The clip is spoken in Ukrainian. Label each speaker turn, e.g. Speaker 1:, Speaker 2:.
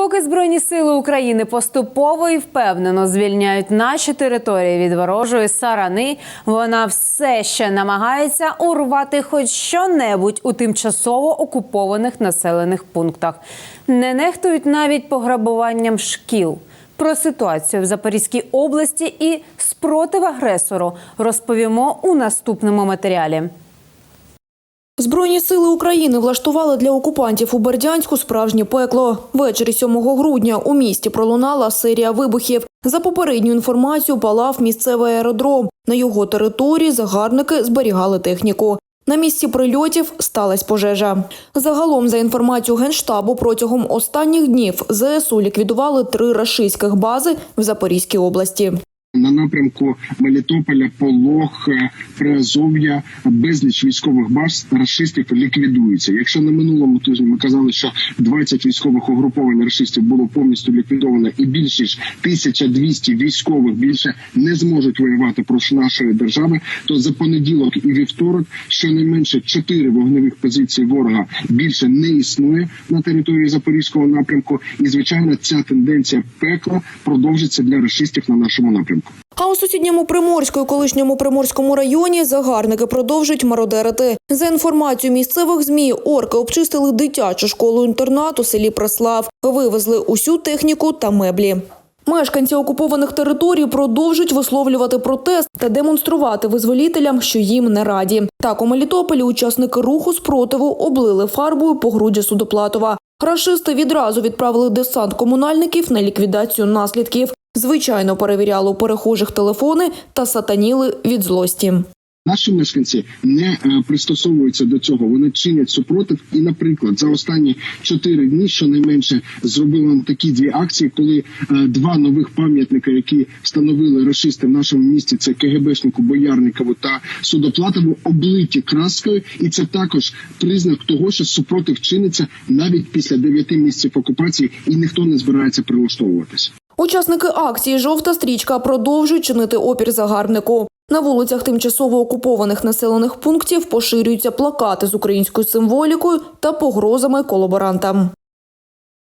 Speaker 1: Поки Збройні сили України поступово і впевнено звільняють наші території від ворожої сарани, вона все ще намагається урвати хоч що-небудь у тимчасово окупованих населених пунктах. Не нехтують навіть пограбуванням шкіл. Про ситуацію в Запорізькій області і спротив агресору розповімо у наступному матеріалі.
Speaker 2: Збройні сили України влаштували для окупантів у Бердянську справжнє пекло. Ввечері 7 грудня у місті пролунала серія вибухів. За попередню інформацію палав місцевий аеродром. На його території загарбники зберігали техніку. На місці прильотів сталася пожежа. Загалом, за інформацією Генштабу, протягом останніх днів ЗСУ ліквідували три рашистських бази в Запорізькій області.
Speaker 3: На напрямку Мелітополя, Полог, е, Приазов'я, безліч військових баз рашистів ліквідуються. Якщо на минулому тижні ми казали, що 20 військових угруповань рашистів було повністю ліквідовано, і більше ж 1200 військових більше не зможуть воювати проти нашої держави, то за понеділок і вівторок щонайменше 4 вогневих позиції ворога більше не існує на території Запорізького напрямку. І звичайно, ця тенденція пекла продовжиться для рашистів на нашому напрямку.
Speaker 2: А у сусідньому Приморську колишньому Приморському районі загарбники продовжують мародерити. За інформацією місцевих змі, орки обчистили дитячу школу-інтернат у селі Преслав, вивезли усю техніку та меблі. Мешканці окупованих територій продовжують висловлювати протест та демонструвати визволітелям, що їм не раді. Так у Мелітополі учасники руху спротиву облили фарбою погруддя Судоплатова. Рашисти відразу відправили десант комунальників на ліквідацію наслідків. Звичайно, перевіряли у перехожих телефони та сатаніли від злості.
Speaker 3: Наші мешканці не е, пристосовуються до цього. Вони чинять супротив. І, наприклад, за останні чотири дні щонайменше зробили такі дві акції, коли е, два нових пам'ятника, які встановили рашисти в нашому місті, це КГБшнику Боярникову та Судоплатову, облиті краскою, і це також признак того, що супротив чиниться навіть після дев'яти місяців окупації, і ніхто не збирається прилаштовуватися.
Speaker 2: Учасники акції Жовта стрічка продовжують чинити опір загарбнику. На вулицях тимчасово окупованих населених пунктів поширюються плакати з українською символікою та погрозами колаборантам.